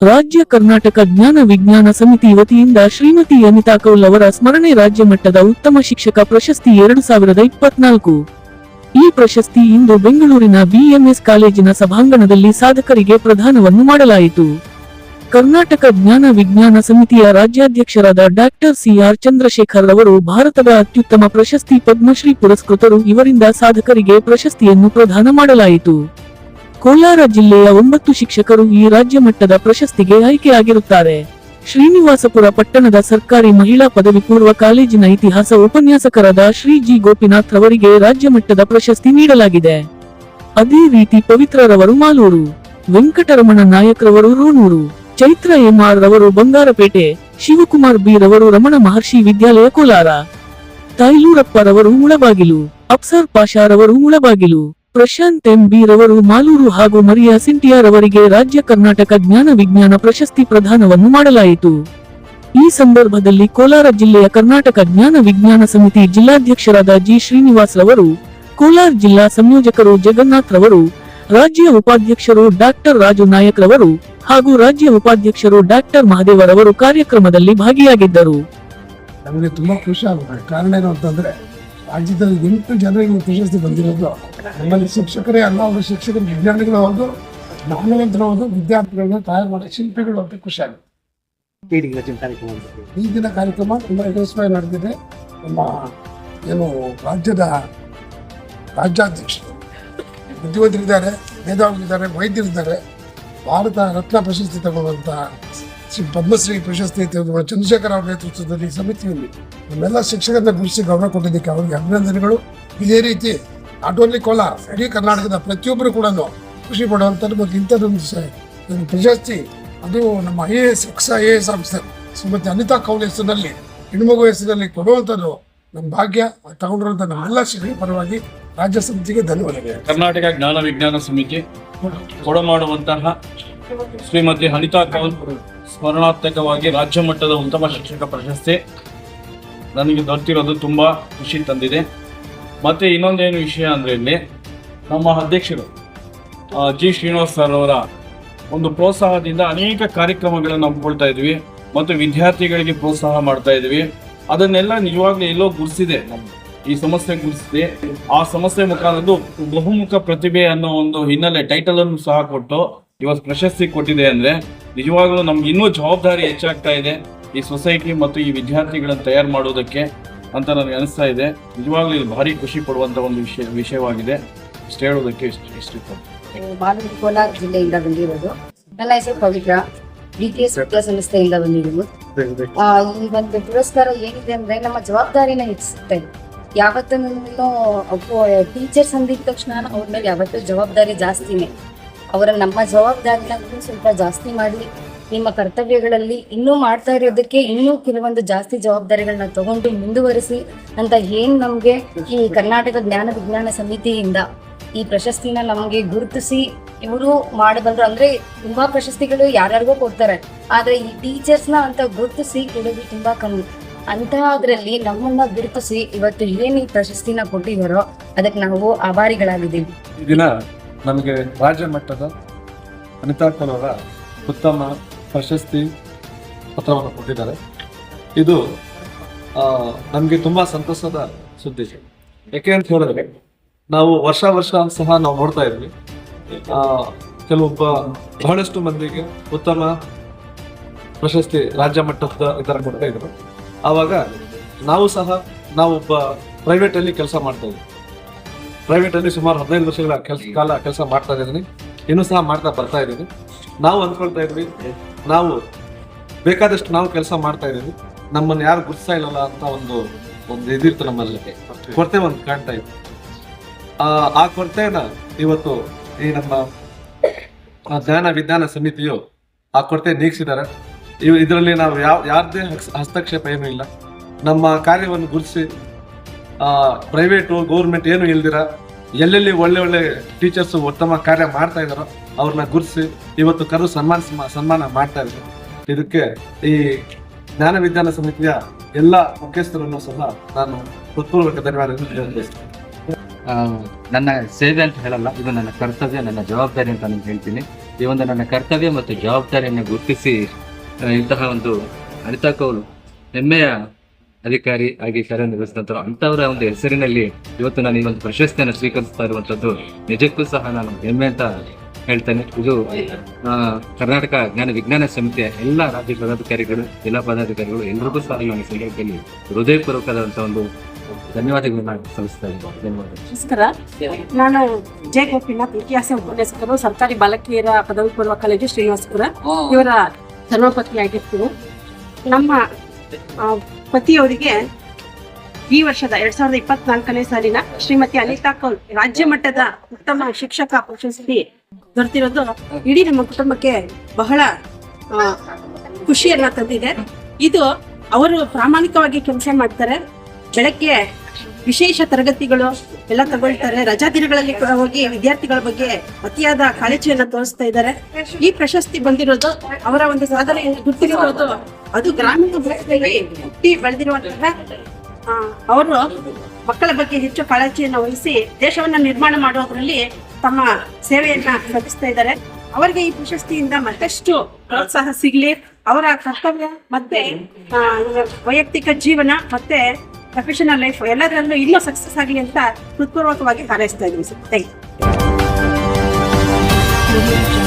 ರಾಜ್ಯ ಕರ್ನಾಟಕ ಜ್ಞಾನ ವಿಜ್ಞಾನ ಸಮಿತಿ ವತಿಯಿಂದ ಶ್ರೀಮತಿ ಅನಿತಾ ಕೌಲ್ ಅವರ ಸ್ಮರಣೆ ರಾಜ್ಯ ಮಟ್ಟದ ಉತ್ತಮ ಶಿಕ್ಷಕ ಪ್ರಶಸ್ತಿ ಎರಡು ಸಾವಿರದ ಇಪ್ಪತ್ನಾಲ್ಕು. ಈ ಪ್ರಶಸ್ತಿ ಇಂದು ಬೆಂಗಳೂರಿನ ಬಿಎಂಎಸ್ ಕಾಲೇಜಿನ ಸಭಾಂಗಣದಲ್ಲಿ ಸಾಧಕರಿಗೆ ಪ್ರದಾನವನ್ನು ಮಾಡಲಾಯಿತು. ಕರ್ನಾಟಕ ಜ್ಞಾನ ವಿಜ್ಞಾನ ಸಮಿತಿಯ ರಾಜ್ಯಾಧ್ಯಕ್ಷರಾದ ಡಾಕ್ಟರ್ ಸಿಆರ್ ಚಂದ್ರಶೇಖರ್ ಅವರು ಭಾರತದ ಅತ್ಯುತ್ತಮ ಪ್ರಶಸ್ತಿ ಪದ್ಮಶ್ರೀ ಪುರಸ್ಕೃತರು ಇವರಿಂದ ಸಾಧಕರಿಗೆ ಪ್ರಶಸ್ತಿಯನ್ನು ಪ್ರದಾನ ಮಾಡಲಾಯಿತು. ಕೋಲಾರ ಜಿಲ್ಲೆಯ ಒಂಬತ್ತು ಶಿಕ್ಷಕರು ಈ ರಾಜ್ಯ ಮಟ್ಟದ ಪ್ರಶಸ್ತಿಗೆ ಆಯ್ಕೆಯಾಗಿರುತ್ತಾರೆ. ಶ್ರೀನಿವಾಸಪುರ ಪಟ್ಟಣದ ಸರ್ಕಾರಿ ಮಹಿಳಾ ಪದವಿ ಪೂರ್ವ ಕಾಲೇಜಿನ ಇತಿಹಾಸ ಉಪನ್ಯಾಸಕರಾದ ಶ್ರೀ ಜಿ ಗೋಪಿನಾಥ್ ರವರಿಗೆ ರಾಜ್ಯ ಮಟ್ಟದ ಪ್ರಶಸ್ತಿ ನೀಡಲಾಗಿದೆ. ಅದೇ ರೀತಿ ಪವಿತ್ರರವರು ಮಾಲೂರು, ವೆಂಕಟರಮಣ ನಾಯಕ್ರವರು ರೋಣೂರು ಚೈತ್ರ ಎಂಆರ್ ರವರು ಬಂಗಾರಪೇಟೆ, ಶಿವಕುಮಾರ್ ಬಿ ರವರು ರಮಣ ಮಹರ್ಷಿ ವಿದ್ಯಾಲಯ ಕೋಲಾರ ತಾಯ್ಲೂರಪ್ಪರವರು ಮುಳಬಾಗಿಲು, ಅಪ್ಸರ್ ಪಾಷಾರವರು ಮುಳಬಾಗಿಲು ಪ್ರಶಾಂತ್ ಎಂ ಬಿ ರವರು ಮಾಲೂರು ಹಾಗೂ ಮರಿಯಾ ಸಿಂಟಿಯಾ ರವರಿಗೆ ರಾಜ್ಯ ಕರ್ನಾಟಕ ಜ್ಞಾನ ವಿಜ್ಞಾನ ಪ್ರಶಸ್ತಿ ಪ್ರದಾನವನ್ನು ಮಾಡಲಾಯಿತು. ಈ ಸಂದರ್ಭದಲ್ಲಿ ಕೋಲಾರ ಜಿಲ್ಲೆಯ ಕರ್ನಾಟಕ ಜ್ಞಾನ ವಿಜ್ಞಾನ ಸಮಿತಿ ಜಿಲ್ಲಾಧ್ಯಕ್ಷರಾದ ಜಿ ಶ್ರೀನಿವಾಸ್ ರವರು, ಕೋಲಾರ ಜಿಲ್ಲಾ ಸಂಯೋಜಕರು ಜಗನ್ನಾಥ್ ರವರು, ರಾಜ್ಯ ಉಪಾಧ್ಯಕ್ಷರು ಡಾಕ್ಟರ್ ರಾಜು ನಾಯಕ್ ರವರು ಹಾಗೂ ರಾಜ್ಯ ಉಪಾಧ್ಯಕ್ಷರು ಡಾಕ್ಟರ್ ಮಹದೇವರವರು ಕಾರ್ಯಕ್ರಮದಲ್ಲಿ ಭಾಗಿಯಾಗಿದ್ದರು. ನಮಗೆ ತುಂಬಾ ಖುಷಿ ಆಗುತ್ತೆ. ಕಾರಣ ಏನು ಅಂತಂದ್ರೆ ರಾಜ್ಯದಲ್ಲಿ ಎಂಟು ಜನರಿಗೆ ಪ್ರಶಸ್ತಿ ಬಂದಿರೋದು. ನಮ್ಮಲ್ಲಿ ಶಿಕ್ಷಕರೇ ಅಲ್ಲ ಅವರು ಶಿಕ್ಷಕರು ವಿಜ್ಞಾನಿಗಳು ಹೌದು ಜ್ಞಾನವಂತರು ಹೌದು ವಿದ್ಯಾರ್ಥಿಗಳನ್ನ ತಯಾರು ಮಾಡೋ ಶಿಲ್ಪಿಗಳು ಅಂತ ಖುಷಿ ಆಗುತ್ತೆ. ಈ ದಿನ ಕಾರ್ಯಕ್ರಮ ತುಂಬ ಯಶಸ್ವಿಯಾಗಿ ನಡೆದಿದೆ. ನಮ್ಮ ಏನು ರಾಜ್ಯದ ರಾಜ್ಯಾಧ್ಯಕ್ಷರು ಬುದ್ಧಿವಂತರಿದ್ದಾರೆ ಮೇಧಾವಿಗಳಿದ್ದಾರೆ ವೈದ್ಯರಿದ್ದಾರೆ. ಭಾರತ ರತ್ನ ಪ್ರಶಸ್ತಿ ತಗೊಳ್ಳುವಂಥ ಶ್ರೀ ಪದ್ಮಶ್ರೀ ಪ್ರಶಸ್ತಿ ಚಂದ್ರಶೇಖರ್ ಅವರ ನೇತೃತ್ವದಲ್ಲಿ ಸಮಿತಿಯಲ್ಲಿ ನಮ್ಮೆಲ್ಲ ಶಿಕ್ಷಕರನ್ನ ಗುರುತಿಸಿ ಗೌರವ ಕೊಟ್ಟಿದ್ದಕ್ಕೆ ಅವರಿಗೆ ಅಭಿನಂದನೆಗಳು. ಇದೇ ರೀತಿ ನಾಟ್ ಓನ್ಲಿ ಕೋಲಾರ, ಇಡೀ ಕರ್ನಾಟಕದ ಪ್ರತಿಯೊಬ್ಬರು ಕೂಡ ಖುಷಿ ಪಡುವಂಥದ್ದು ಮತ್ತು ಇಂಥದ್ದೊಂದು ಪ್ರಶಸ್ತಿ. ಅದು ನಮ್ಮ I A S ex I A S officer Shrimati Anita Kaul ಹೆಸರಿನಲ್ಲಿ, ಹೆಣ್ಮಗು ಹೆಸರಿನಲ್ಲಿ ಕೊಡುವಂಥದ್ದು ನಮ್ಮ ಭಾಗ್ಯ ತಗೊಂಡಿರುವಂಥ ನಮ್ಮೆಲ್ಲ ಶಿಕ್ಷಣ ಪರವಾಗಿ ರಾಜ್ಯ ಸಮಿತಿಗೆ ಧನ್ಯವಾದಗಳು. ಕರ್ನಾಟಕ ಜ್ಞಾನ ವಿಜ್ಞಾನ ಸಮಿತಿ ಕೊಡಮಾಡುವಂತಹ ಶ್ರೀಮತಿ ಅನಿತಾ ಕೌಲ್ ಸ್ಮರಣಾತ್ಮಕವಾಗಿ ರಾಜ್ಯ ಮಟ್ಟದ ಉತ್ತಮ ಶಿಕ್ಷಕ ಪ್ರಶಸ್ತಿ. ನನಗೆ ದೊರೆತಿರೋದು ತುಂಬ ಖುಷಿ ತಂದಿದೆ. ಮತ್ತೆ ಇನ್ನೊಂದೇನು ವಿಷಯ ಅಂದರೆ ಇಲ್ಲಿ ನಮ್ಮ ಅಧ್ಯಕ್ಷರು ಜಿ ಶ್ರೀನಿವಾಸ್ ಸರ್ ಅವರ ಒಂದು ಪ್ರೋತ್ಸಾಹದಿಂದ ಅನೇಕ ಕಾರ್ಯಕ್ರಮಗಳನ್ನು ಹಮ್ಮಿಕೊಳ್ತಾ ಇದ್ವಿ ಮತ್ತು ವಿದ್ಯಾರ್ಥಿಗಳಿಗೆ ಪ್ರೋತ್ಸಾಹ ಮಾಡ್ತಾ ಇದ್ವಿ. ಅದನ್ನೆಲ್ಲ ನಿಜವಾಗ್ಲೂ ಎಲ್ಲೋ ಗುರುಸಿದೆ ಈ ಸಮಸ್ಯೆ ಗುರುಸಿದೆ. ಆ ಸಮಸ್ಯೆ ಮುಖಾಂತರ ಬಹುಮುಖ ಪ್ರತಿಭೆ ಅನ್ನೋ ಒಂದು ಹಿನ್ನೆಲೆ ಟೈಟಲ್ ಅನ್ನು ಸಹ ಕೊಟ್ಟು ಇವತ್ತು ಪ್ರಶಸ್ತಿ ಕೊಟ್ಟಿದೆ ಅಂದ್ರೆ ನಿಜವಾಗ್ಲೂ ನಮ್ಗೆ ಇನ್ನೂ ಜವಾಬ್ದಾರಿ ಹೆಚ್ಚಾಗ್ತಾ ಇದೆ ಈ ಸೊಸೈಟಿ ಮತ್ತು ಈ ವಿದ್ಯಾರ್ಥಿಗಳನ್ನು ತಯಾರು ಮಾಡೋದಕ್ಕೆ ಅಂತ ನನಗೆ ಅನಿಸ್ತಾ ಇದೆ. ನಿಜವಾಗ್ಲೂ ಇದು ಭಾರಿ ಖುಷಿ ಪಡುವಂತ ಒಂದು ವಿಷಯ ವಿಷಯವಾಗಿದೆ. ಇಷ್ಟು ಹೇಳೋದಕ್ಕೆ ಇಷ್ಟು ಇಷ್ಟು ಕೋಲಾರ ಜಿಲ್ಲೆಯಿಂದ ಬಂದಿರೋದು. ನನ್ನ ಹೆಸರು ಪವಿತ್ರ ಡಿ ಟಿ ಎಸ್ ವಿದ್ಯಾಸಂಸ್ಥೆಯಿಂದ ಬಂದಿರೋದು. ಆ, ಈ ಒಂದು ಪುರಸ್ಕಾರ ಏನಿದೆ ಅಂದ್ರೆ ನಮ್ಮ ಜವಾಬ್ದಾರಿನ ಹೆಚ್ಚಿಸುತ್ತೆ. ಯಾವತ್ತೂ ಟೀಚರ್ಸ್ ಅಂದಿದ ತಕ್ಷಣ ಅವ್ರ ಮೇಲೆ ಯಾವತ್ತೂ ಜವಾಬ್ದಾರಿ ಜಾಸ್ತಿನೇ. ಅವರ ನಮ್ಮ ಜವಾಬ್ದಾರಿನ ಇನ್ನೂ ಸ್ವಲ್ಪ ಜಾಸ್ತಿ ಮಾಡಿ, ನಿಮ್ಮ ಕರ್ತವ್ಯಗಳಲ್ಲಿ ಇನ್ನೂ ಮಾಡ್ತಾ ಇರೋದಕ್ಕೆ ಇನ್ನೂ ಕೆಲವೊಂದು ಜಾಸ್ತಿ ಜವಾಬ್ದಾರಿಗಳನ್ನ ತಗೊಂಡು ಮುಂದುವರಿಸಿ, ಅಂತ ಏನ್ ನಮ್ಗೆ ಈ ಕರ್ನಾಟಕ ಜ್ಞಾನ ವಿಜ್ಞಾನ ಸಮಿತಿಯಿಂದ ಈ ಪ್ರಶಸ್ತಿನ ನಮಗೆ ಗುರುತಿಸಿ ಇವರು ಮಾಡಬಲ್ಲರು ಅಂದ್ರೆ ತುಂಬಾ ಪ್ರಶಸ್ತಿಗಳು ಯಾರ್ಯಾರಿಗೋ ಕೊಡ್ತಾರೆ, ಆದ್ರೆ ಈ ಟೀಚರ್ಸ್ನ ಅಂತ ಗುರುತಿಸಿ ಕೊಡೋದು ತುಂಬಾ ಕಮ್ಮಿ. ಅಂತಹದ್ರಲ್ಲಿ ನಮ್ಮನ್ನ ಗುರುತಿಸಿ ಇವತ್ತು ಏನ್ ಈ ಪ್ರಶಸ್ತಿನ ಕೊಟ್ಟಿದಾರೋ ಅದಕ್ಕೆ ನಾವು ಆಭಾರಿಗಳಾಗಿದ್ದೀವಿ. ನಮಗೆ ರಾಜ್ಯ ಮಟ್ಟದ ಅನಿತಾ ಅವರ ಉತ್ತಮ ಪ್ರಶಸ್ತಿ ಪತ್ರವನ್ನು ಕೊಟ್ಟಿದ್ದಾರೆ. ಇದು ನಮಗೆ ತುಂಬ ಸಂತಸದ ಸುದ್ದಿ. ಯಾಕೆ ಅಂತ ಹೇಳಿದ್ರೆ, ನಾವು ವರ್ಷ ವರ್ಷ ಸಹ ನಾವು ನೋಡ್ತಾ ಇದ್ವಿ. ಕೆಲವೊಬ್ಬ ಬಹಳಷ್ಟು ಮಂದಿಗೆ ಉತ್ತಮ ಪ್ರಶಸ್ತಿ ರಾಜ್ಯ ಮಟ್ಟದ ಇದರ ಕೊಡ್ತಾ ಇದ್ರು. ಆವಾಗ ನಾವು ಸಹ ನಾವೊಬ್ಬ ಪ್ರೈವೇಟ್ ಅಲ್ಲಿ ಕೆಲಸ ಮಾಡ್ತಾ ಇದ್ವಿ. ಪ್ರೈವೇಟ್ ಅಲ್ಲಿ ಸುಮಾರು ಹದಿನೈದು ವರ್ಷಗಳ ಕೆಲಸ ಕಾಲ ಕೆಲಸ ಮಾಡ್ತಾ ಇದ್ದೀನಿ. ಇನ್ನು ಸಹ ಮಾಡ್ತಾ ಬರ್ತಾ ಇದ್ದೀನಿ. ನಾವು ಅಂದ್ಕೊಳ್ತಾ ಇದ್ವಿ, ನಾವು ಬೇಕಾದಷ್ಟು ನಾವು ಕೆಲಸ ಮಾಡ್ತಾ ಇದ್ದೀವಿ. ನಮ್ಮನ್ನು ಯಾರು ಗುರ್ತಾ ಇಲ್ಲಲ್ಲ ಅಂತ ಒಂದು ಒಂದು ಇದಿತ್ತು ನಮ್ಮಲ್ಲಿ. ಕೊರತೆ ಒಂದು ಕಾಣ್ತಾ ಇತ್ತು. ಆ ಕೊರತೆನ ಇವತ್ತು ಈ ನಮ್ಮ ಜ್ಞಾನ ವಿಜ್ಞಾನ ಸಮಿತಿಯು ಆ ಕೊರತೆ ನೀಗಿಸಿದ್ದಾರೆ. ಇವ್ ಇದರಲ್ಲಿ ನಾವು ಯಾವ ಯಾರದೇ ಹಸ್ತಕ್ಷೇಪ ಏನೂ ಇಲ್ಲ. ನಮ್ಮ ಕಾರ್ಯವನ್ನು ಗುರುತಿಸಿ ಪ್ರೈವೇಟು ಗೌರ್ಮೆಂಟ್ ಏನು ಇಲ್ದಿರ ಎಲ್ಲೆಲ್ಲಿ ಒಳ್ಳೆ ಒಳ್ಳೆ ಟೀಚರ್ಸ್ ಉತ್ತಮ ಕಾರ್ಯ ಮಾಡ್ತಾ ಇದಾರೋ ಅವ್ರನ್ನ ಗುರುಸಿ ಇವತ್ತು ಕರು ಸನ್ಮಾನ ಸನ್ಮಾನ ಮಾಡ್ತಾ ಇದ್ದಾರೆ. ಇದಕ್ಕೆ ಈ ಜ್ಞಾನ ವಿಜ್ಞಾನ ಸಮಿತಿಯ ಎಲ್ಲ ಮುಖ್ಯಸ್ಥರನ್ನು ಸಹ ನಾನು ಹೃತ್ಪೂರ್ವಕ ತಿಳಿಸ್ತೇನೆ ನನ್ನ ಸೇವೆ ಅಂತ ಹೇಳಲ್ಲ, ಇದು ನನ್ನ ಕರ್ತವ್ಯ, ನನ್ನ ಜವಾಬ್ದಾರಿ ಅಂತ ನಾನು ಹೇಳ್ತೀನಿ. ಈ ಒಂದು ನನ್ನ ಕರ್ತವ್ಯ ಮತ್ತು ಜವಾಬ್ದಾರಿಯನ್ನು ಗುರುತಿಸಿ ಇಂತಹ ಒಂದು ಅನಿತಾ ಕೌಲ್ ಹೆಮ್ಮೆಯ ಅಧಿಕಾರಿ ಆಗಿ ಕಾರ್ಯನಿರ್ವಹಿಸಿದಂಥವ್ರು ಅಂತವರ ಒಂದು ಹೆಸರಿನಲ್ಲಿ ಇವತ್ತು ನಾನು ಈ ಒಂದು ಪ್ರಶಸ್ತಿಯನ್ನು ಸ್ವೀಕರಿಸ್ತಾ ಇರುವಂತದ್ದು ನಿಜಕ್ಕೂ ಸಹ ನಾನು ಹೆಮ್ಮೆ ಅಂತ ಹೇಳ್ತೇನೆ. ಇದು ಕರ್ನಾಟಕ ಜ್ಞಾನ ವಿಜ್ಞಾನ ಸಮಿತಿಯ ಎಲ್ಲ ರಾಜ್ಯ ಪದಾಧಿಕಾರಿಗಳು, ಜಿಲ್ಲಾ ಪದಾಧಿಕಾರಿಗಳು ಎಲ್ಲರಿಗೂ ಸಹ ನಾನು ಸಂಘಟನೆಯಲ್ಲಿ ಹೃದಯಪೂರ್ವಕವಾದಂಥ ಒಂದು ಧನ್ಯವಾದಗಳನ್ನ ಸಲ್ಲಿಸ್ತಾ ನಾನು ಜೆ ಗೋಪಿನಾಥ್ ಇತಿಹಾಸ ಉಪನ್ಯಾಸಕರು, ಸರ್ಕಾರಿ ಬಾಲಕಿಯರ ಪದವಿ ಪೂರ್ವ ಕಾಲೇಜು ಶ್ರೀನಿವಾಸಪುರ. ಇವರ ಧರ್ಮಪತ್ನಿ ಆಗಿರ್ತೀನಿ ನಮ್ಮ ಪತಿಯವರಿಗೆ ಈ ವರ್ಷದ ಎರಡ್ ಸಾವಿರದ ಇಪ್ಪತ್ನಾಲ್ಕನೇ ಸಾಲಿನ ಶ್ರೀಮತಿ ಅನಿತಾ ಕೌಲ್, ರಾಜ್ಯ ಮಟ್ಟದ ಉತ್ತಮ ಶಿಕ್ಷಕ ಪ್ರಶಸ್ತಿ ದೊರೆತಿರೋದು ಇಡೀ ನಮ್ಮ ಕುಟುಂಬಕ್ಕೆ ಬಹಳ ಖುಷಿಯನ್ನ ತಂದಿದೆ. ಇದು ಅವರು ಪ್ರಾಮಾಣಿಕವಾಗಿ ಕೆಲಸ ಮಾಡ್ತಾರೆ. ಬೆಳಗ್ಗೆ ವಿಶೇಷ ತರಗತಿಗಳು ಎಲ್ಲ ತಗೊಳ್ತಾರೆ. ರಜಾ ದಿನಗಳಲ್ಲಿ ಹೋಗಿ ವಿದ್ಯಾರ್ಥಿಗಳ ಬಗ್ಗೆ ಅತಿಯಾದ ಕಾಳಜಿಯನ್ನ ತೋರಿಸ್ತಾ ಇದ್ದಾರೆ. ಈ ಪ್ರಶಸ್ತಿ ಬಂದಿರೋದು ಅವರ ಒಂದು ಸಾಧನೆಯನ್ನು ಗುರುತಿಸಿರೋದು ಅದು ಗ್ರಾಮೀಣ ಭಾಗದಲ್ಲಿ ಹುಟ್ಟಿ ಬೆಳೆದಿರುವಂತಹ ಅವರು ಮಕ್ಕಳ ಬಗ್ಗೆ ಹೆಚ್ಚು ಕಾಳಜಿಯನ್ನು ವಹಿಸಿ ದೇಶವನ್ನ ನಿರ್ಮಾಣ ಮಾಡೋದ್ರಲ್ಲಿ ತಮ್ಮ ಸೇವೆಯನ್ನ ಸಲ್ಲಿಸ್ತಾ ಇದ್ದಾರೆ. ಅವರಿಗೆ ಈ ಪ್ರಶಸ್ತಿಯಿಂದ ಮತ್ತಷ್ಟು ಪ್ರೋತ್ಸಾಹ ಸಿಗ್ಲಿ. ಅವರ ಕರ್ತವ್ಯ ಮತ್ತೆ ವೈಯಕ್ತಿಕ ಜೀವನ ಮತ್ತೆ ಪ್ರೊಫೆಷನಲ್ ಲೈಫ್ ಎಲ್ಲದರಲ್ಲೂ ಇನ್ನೂ ಸಕ್ಸಸ್ ಆಗಲಿ ಅಂತ ಹೃತ್ಪೂರ್ವಕವಾಗಿ ಹಾರೈಸ್ತಾ ಇದ್ದೀವಿ ಸರ್. Thank you